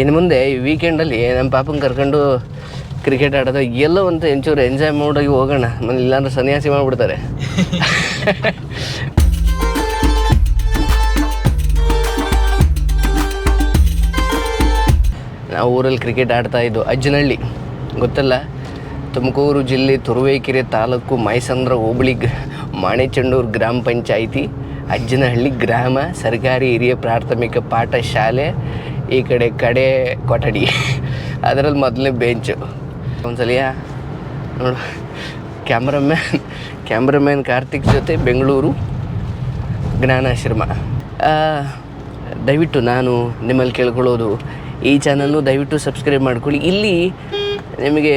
ಇನ್ನು ಮುಂದೆ ಈ ವೀಕೆಂಡಲ್ಲಿ ನಮ್ಮ ಪಾಪನ ಕರ್ಕೊಂಡು ಕ್ರಿಕೆಟ್ ಆಡೋದು, ಎಲ್ಲೋ ಒಂದು ಒಂಚೂರು ಎಂಜಾಯ್ ಮಾಡೋಗಿ ಹೋಗೋಣ. ಇಲ್ಲಾಂದ್ರೆ ಸನ್ಯಾಸಿ ಮಾಡಿಬಿಡ್ತಾರೆ. ನಾವು ಊರಲ್ಲಿ ಕ್ರಿಕೆಟ್ ಆಡ್ತಾ ಇದ್ದು ಅಜ್ಜನಹಳ್ಳಿ. ಗೊತ್ತಲ್ಲ? ತುಮಕೂರು ಜಿಲ್ಲೆ ತುರುವೇಕೆರೆ ತಾಲೂಕು ಮೈಸಂದ್ರ ಹೋಬಳಿ ಗ್ರ ಮಾಣೆಚಂಡೂರು ಗ್ರಾಮ ಪಂಚಾಯಿತಿ, ಅಜ್ಜನಹಳ್ಳಿ ಗ್ರಾಮ ಸರ್ಕಾರಿ ಹಿರಿಯ ಪ್ರಾಥಮಿಕ ಪಾಠಶಾಲೆ ಈ ಕಡೆ ಕಡೆ ಕೊಠಡಿ. ಅದರಲ್ಲಿ ಮೊದಲನೇ ಬೆಂಚು ಒಂದ್ಸಲಿಯ ನೋಡು ಕ್ಯಾಮ್ರಾಮ್ಯಾನ್ ಕ್ಯಾಮ್ರಾಮ್ಯಾನ್ ಕಾರ್ತಿಕ್ ಜೊತೆ ಬೆಂಗಳೂರು ಜ್ಞಾನಾಶ್ರಮ. ದಯವಿಟ್ಟು ನಾನು ನಿಮ್ಮಲ್ಲಿ ಕೇಳ್ಕೊಳ್ಳೋದು, ಈ ಚಾನಲ್ನು ದಯವಿಟ್ಟು ಸಬ್ಸ್ಕ್ರೈಬ್ ಮಾಡ್ಕೊಳ್ಳಿ. ಇಲ್ಲಿ ನಿಮಗೆ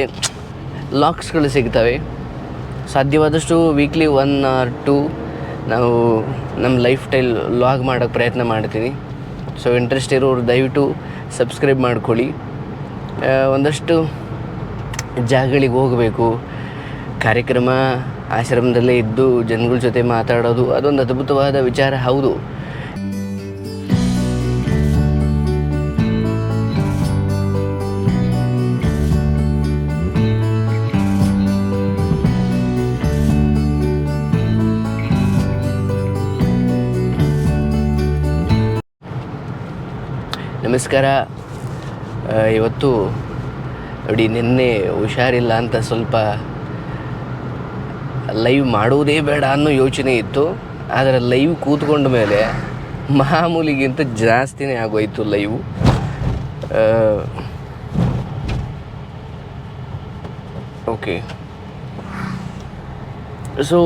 ಲಾಕ್ಸ್ಗಳು ಸಿಗ್ತವೆ. ಸಾಧ್ಯವಾದಷ್ಟು ವೀಕ್ಲಿ ಒನ್ ಆರ್ ಟು ನಾವು ನಮ್ಮ ಲೈಫ್ ಸ್ಟೈಲ್ ಲಾಗ್ ಮಾಡೋಕ್ಕೆ ಪ್ರಯತ್ನ ಮಾಡ್ತೀನಿ. ಸೊ ಇಂಟ್ರೆಸ್ಟ್ ಇರೋರು ದಯವಿಟ್ಟು ಸಬ್ಸ್ಕ್ರೈಬ್ ಮಾಡ್ಕೊಳ್ಳಿ. ಒಂದಷ್ಟು ಜಾಗಗಳಿಗೆ ಹೋಗಬೇಕು. ಕಾರ್ಯಕ್ರಮ ಆಶ್ರಮದಲ್ಲೇ ಇದ್ದು, ಜನಗಳ ಜೊತೆ ಮಾತಾಡೋದು, ಅದೊಂದು ಅದ್ಭುತವಾದ ವಿಚಾರ. ಹೌದು. ನಮಸ್ಕಾರ. ಇವತ್ತು ನೋಡಿ, ನಿನ್ನೆ ಹುಷಾರಿಲ್ಲ ಅಂತ ಸ್ವಲ್ಪ ಲೈವ್ ಮಾಡುವುದೇ ಬೇಡ ಅನ್ನೋ ಯೋಚನೆ ಇತ್ತು. ಆದರೆ ಲೈವ್ ಕೂತ್ಕೊಂಡ ಮೇಲೆ ಮಾಮೂಲಿಗಿಂತ ಜಾಸ್ತಿನೇ ಆಗೋಯ್ತು ಲೈವ್ ಓಕೆ ಸೊ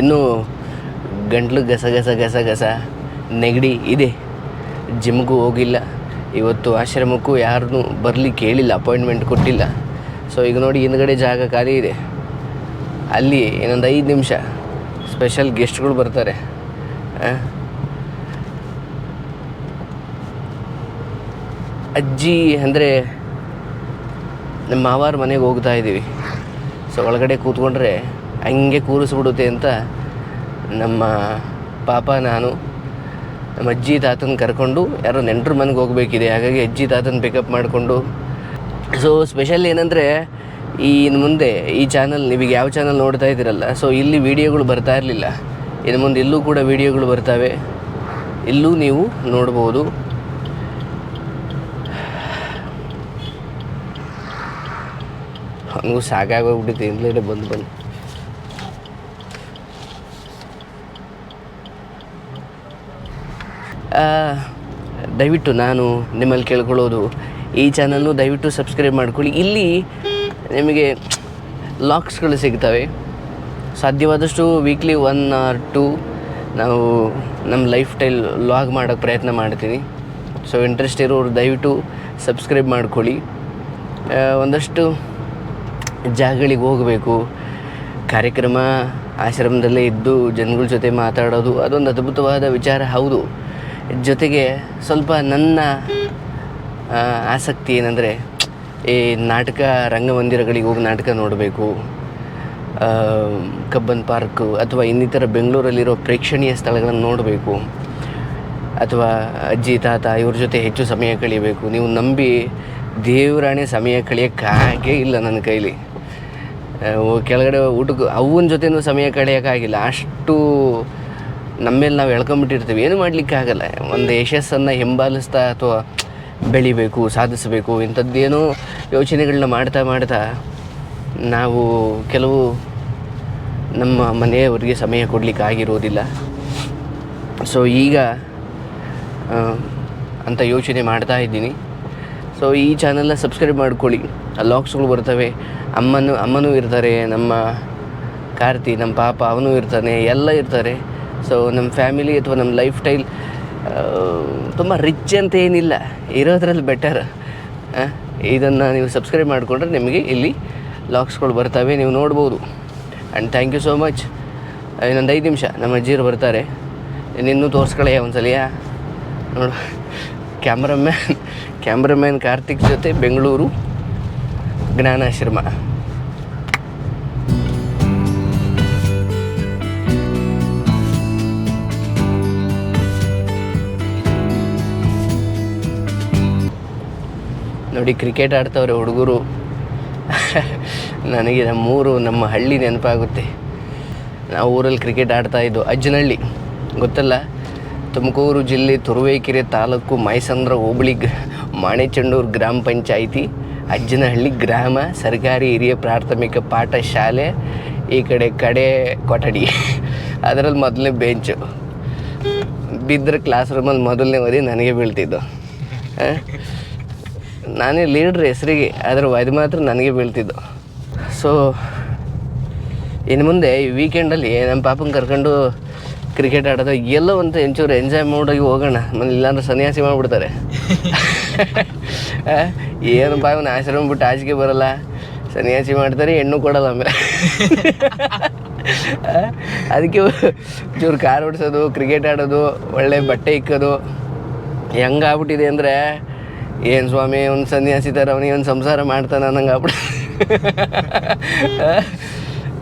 ಇನ್ನು ಗಂಟ್ಲು ಗಸ ಗಸ ಗಸ ಗಸ ನೆಗಡಿ ಇದೆ. ಜಿಮ್ಗೂ ಹೋಗಿಲ್ಲ. ಇವತ್ತು ಆಶ್ರಮಕ್ಕೂ ಯಾರನ್ನೂ ಬರಲಿಕ್ಕೆ ಹೇಳಿಲ್ಲ ಅಪಾಯಿಂಟ್ಮೆಂಟ್ ಕೊಟ್ಟಿಲ್ಲ. ಸೊ ಈಗ ನೋಡಿ ಹಿಂದ್ಗಡೆ ಜಾಗ ಖಾಲಿ ಇದೆ. ಅಲ್ಲಿ ಇನ್ನೊಂದು ಐದು ನಿಮಿಷ ಸ್ಪೆಷಲ್ ಗೆಸ್ಟ್ಗಳು ಬರ್ತಾರೆ. ಅಜ್ಜಿ ಅಂದರೆ ನಮ್ಮ ಮಾವಾರ ಮನೆಗೆ ಹೋಗ್ತಾ ಇದ್ದೀವಿ. ಸೊ ಒಳಗಡೆ ಕೂತ್ಕೊಂಡ್ರೆ ಹಂಗೆ ಕೂರಿಸ್ಬಿಡುತ್ತೆ ಅಂತ ನಮ್ಮ ಪಾಪ ನಾನು ನಮ್ಮ ಅಜ್ಜಿ ತಾತನ ಕರ್ಕೊಂಡು, ಯಾರೋ ನೆಂಟ್ರ ಮನೆಗೆ ಹೋಗಬೇಕಿದೆ, ಹಾಗಾಗಿ ಅಜ್ಜಿ ತಾತನ ಪಿಕಪ್ ಮಾಡಿಕೊಂಡು. ಸೊ ಸ್ಪೆಷಲ್ ಏನಂದರೆ, ಈ ಇನ್ನು ಮುಂದೆ ಈ ಚಾನಲ್ ನೀವೀಗ ಯಾವ ಚಾನಲ್ ನೋಡ್ತಾ ಇದ್ದೀರಲ್ಲ ಸೊ ಇಲ್ಲಿ ವಿಡಿಯೋಗಳು ಬರ್ತಾ ಇರಲಿಲ್ಲ. ಇನ್ನು ಮುಂದೆ ಇಲ್ಲೂ ಕೂಡ ವೀಡಿಯೋಗಳು ಬರ್ತವೆ. ಇಲ್ಲೂ ನೀವು ನೋಡ್ಬೋದು. ನನಗೂ ಸಾಕಾಗೋಗ್ಬಿಟ್ಟಿತ್ತು ಇಂದ್ಲೇ ಬಂದು ಬಂದು. ದಯವಿಟ್ಟು ನಾನು ನಿಮ್ಮಲ್ಲಿ ಕೇಳ್ಕೊಳ್ಳೋದು, ಈ ಚಾನಲ್ನು ದಯವಿಟ್ಟು ಸಬ್ಸ್ಕ್ರೈಬ್ ಮಾಡ್ಕೊಳ್ಳಿ. ಇಲ್ಲಿ ನಿಮಗೆ ಲಾಕ್ಸ್ಗಳು ಸಿಗ್ತವೆ. ಸಾಧ್ಯವಾದಷ್ಟು ವೀಕ್ಲಿ ಒನ್ ಆರ್ ಟು ನಾವು ನಮ್ಮ ಲೈಫ್ ಸ್ಟೈಲ್ ಲಾಗ್ ಮಾಡೋಕ್ಕೆ ಪ್ರಯತ್ನ ಮಾಡ್ತೀನಿ. ಸೊ ಇಂಟ್ರೆಸ್ಟ್ ಇರೋರು ದಯವಿಟ್ಟು ಸಬ್ಸ್ಕ್ರೈಬ್ ಮಾಡ್ಕೊಳ್ಳಿ. ಒಂದಷ್ಟು ಜಾಗಗಳಿಗೆ ಹೋಗಬೇಕು. ಕಾರ್ಯಕ್ರಮ ಆಶ್ರಮದಲ್ಲೇ ಇದ್ದು, ಜನಗಳ ಜೊತೆ ಮಾತಾಡೋದು, ಅದೊಂದು ಅದ್ಭುತವಾದ ವಿಚಾರ. ಹೌದು. ಜೊತೆಗೆ ಸ್ವಲ್ಪ ನನ್ನ ಆಸಕ್ತಿ ಏನಂದರೆ, ಈ ನಾಟಕ ರಂಗಮಂದಿರಗಳಿಗೆ ಹೋಗಿ ನಾಟಕ ನೋಡಬೇಕು ಕಬ್ಬನ್ ಪಾರ್ಕು ಅಥವಾ ಇನ್ನಿತರ ಬೆಂಗಳೂರಲ್ಲಿರೋ ಪ್ರೇಕ್ಷಣೀಯ ಸ್ಥಳಗಳನ್ನು ನೋಡಬೇಕು, ಅಥವಾ ಅಜ್ಜಿ, ತಾತ ಇವ್ರ ಜೊತೆ ಹೆಚ್ಚು ಸಮಯ ಕಳೀಬೇಕು. ನೀವು ನಂಬಿ ದೇವರಾಣೆ ಸಮಯ ಕಳಿಯೋಕ್ಕಾಗೇ ಇಲ್ಲ ನನ್ನ ಕೈಲಿ. ಕೆಳಗಡೆ ಊಟಕ್ಕೆ ಅವನ ಜೊತೆನೂ ಸಮಯ ಕಳೆಯೋಕ್ಕಾಗಿಲ್ಲ ಅಷ್ಟು ನಮ್ಮೇಲೆ ನಾವು ಎಳ್ಕೊಂಬಿಟ್ಟಿರ್ತೀವಿ. ಏನು ಮಾಡಲಿಕ್ಕಾಗಲ್ಲ ಒಂದು ಯಶಸ್ಸನ್ನು ಹಿಂಬಾಲಿಸ್ತಾ ಅಥವಾ ಬೆಳಿಬೇಕು, ಸಾಧಿಸಬೇಕು ಇಂಥದ್ದೇನೋ ಯೋಚನೆಗಳನ್ನ ಮಾಡ್ತಾ ಮಾಡ್ತಾ ನಾವು ಕೆಲವು ನಮ್ಮ ಮನೆಯವರಿಗೆ ಸಮಯ ಕೊಡಲಿಕ್ಕೆ ಆಗಿರೋದಿಲ್ಲ. ಸೊ ಈಗ ಅಂತ ಯೋಚನೆ ಮಾಡ್ತಾ ಇದ್ದೀನಿ. ಸೊ ಈ ಚಾನಲ್ನ ಸಬ್ಸ್ಕ್ರೈಬ್ ಮಾಡ್ಕೊಳ್ಳಿ. ಲಾಕ್ಸ್ಗಳು ಬರ್ತವೆ. ಅಮ್ಮನೂ ಅಮ್ಮನೂ ಇರ್ತಾರೆ, ನಮ್ಮ ಕಾರ್ತಿ, ನಮ್ಮ ಪಾಪ, ಅವನು ಇರ್ತಾನೆ, ಎಲ್ಲ ಇರ್ತಾರೆ. ಸೊ ನಮ್ಮ ಫ್ಯಾಮಿಲಿ ಅಥವಾ ನಮ್ಮ ಲೈಫ್ ಸ್ಟೈಲ್ ತುಂಬ ರಿಚ್ ಅಂತ ಏನಿಲ್ಲ. ಇರೋದ್ರಲ್ಲಿ ಬೆಟರ್ ಇದನ್ನು ನೀವು ಸಬ್ಸ್ಕ್ರೈಬ್ ಮಾಡಿಕೊಂಡ್ರೆ ನಿಮಗೆ ಇಲ್ಲಿ ಲಾಕ್ಸ್ಗಳು ಬರ್ತವೆ, ನೀವು ನೋಡ್ಬೋದು. And thank you so much ಇನ್ನೊಂದು ಐದು ನಿಮಿಷ, ನಮ್ಮ ಅಜ್ಜಿಯರು ಬರ್ತಾರೆ. ನಿನ್ನೂ ತೋರಿಸ್ಕೊಳ್ಳೆಯ ಒಂದು ಸಲಿಯಾ ನೋಡು ಕ್ಯಾಮ್ರಾಮ್ಯಾನ್ ಕ್ಯಾಮ್ರಾಮ್ಯಾನ್ ಕಾರ್ತಿಕ್ ಜೊತೆ ಬೆಂಗಳೂರು, ಜ್ಞಾನಾಶ್ರಮ. ನೋಡಿ ಕ್ರಿಕೆಟ್ ಆಡ್ತವ್ರೆ ಹುಡುಗರು. ನನಗೆ ನಮ್ಮೂರು ನಮ್ಮ ಹಳ್ಳಿ ನೆನಪಾಗುತ್ತೆ. ನಾವು ಊರಲ್ಲಿ ಕ್ರಿಕೆಟ್ ಆಡ್ತಾ ಇದ್ದು ಅಜ್ಜನಹಳ್ಳಿ. ಗೊತ್ತಲ್ಲ? ತುಮಕೂರು ಜಿಲ್ಲೆ ತುರುವೇಕೆರೆ ತಾಲೂಕು ಮೈಸಂದ್ರ ಹೋಬಳಿ ಗ್ರ ಮಾಣೆಚೆಂಡೂರು ಗ್ರಾಮ ಪಂಚಾಯಿತಿ, ಅಜ್ಜನಹಳ್ಳಿ ಗ್ರಾಮ, ಸರ್ಕಾರಿ ಹಿರಿಯ ಪ್ರಾಥಮಿಕ ಪಾಠ ಶಾಲೆ, ಈ ಕಡೆ ಕಡೆ ಕೊಠಡಿ. ಅದರಲ್ಲಿ ಮೊದಲನೇ ಬೆಂಚು ಬಿದ್ದರೆ ಕ್ಲಾಸ್ ರೂಮಲ್ಲಿ ಮೊದಲನೇ ಓದಿ ನನಗೆ ಬೀಳ್ತಿದ್ದು? ನಾನೇ ಲೀಡ್ರ್ ಹೆಸರಿಗೆ ಅದರ ವೈದ್ಯ ಮಾತ್ರ ನನಗೆ ಬೀಳ್ತಿದ್ದು. ಸೊ ಇನ್ನು ಮುಂದೆ ಈ ವೀಕೆಂಡಲ್ಲಿ ನಮ್ಮ ಪಾಪನ ಕರ್ಕೊಂಡು ಕ್ರಿಕೆಟ್ ಆಡೋದು, ಎಲ್ಲೋ ಒಂದು ಒಂಚೂರು ಎಂಜಾಯ್ ಮಾಡೋಗಿ ಹೋಗೋಣ. ಮನೇಲಿ ಇಲ್ಲಾಂದ್ರೆ ಸನ್ಯಾಸಿ ಮಾಡಿಬಿಡ್ತಾರೆ. ಏನು ಪಾಪನ ಆಶ್ರಮ ಬಿಟ್ಟು ಆಚೆಗೆ ಬರಲ್ಲ. ಸನ್ಯಾಸಿ ಮಾಡ್ತಾರೆ, ಹೆಣ್ಣು ಕೊಡಲ್ಲ ಆಮೇಲೆ. ಅದಕ್ಕೆ ಚೂರು ಕಾರ್ ಓಡಿಸೋದು ಕ್ರಿಕೆಟ್ ಆಡೋದು, ಒಳ್ಳೆ ಬಟ್ಟೆ ಇಕ್ಕೋದು. ಹೆಂಗಾಗ್ಬಿಟ್ಟಿದೆ ಅಂದರೆ ಏನು ಸ್ವಾಮಿ, ಒಂದು ಸನ್ಯಾಸಿ ಥರ ಅವನಿಗೆ ಒಂದು ಸಂಸಾರ ಮಾಡ್ತಾನೆ ನಂಗೆ ಅಪ್ಪ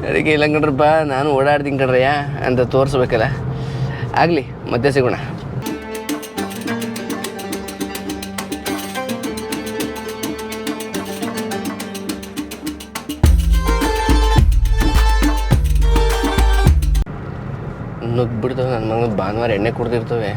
ಅದಕ್ಕೆ ಇಲ್ಲ ಕಣ್ರಪ್ಪ ನಾನು ಓಡಾಡ್ತೀನಿ ಕಣ್ರಯ್ಯ ಅಂತ ತೋರಿಸ್ಬೇಕಲ್ಲ. ಆಗಲಿ, ಮತ್ತೆ ಸಿಗೋಣ. ನುಗ್ಬಿಡ್ತವೆ ನನ್ನ ಮಗ ಭಾನುವಾರ ಎಣ್ಣೆ ಕುಡ್ದಿರ್ತವೆ.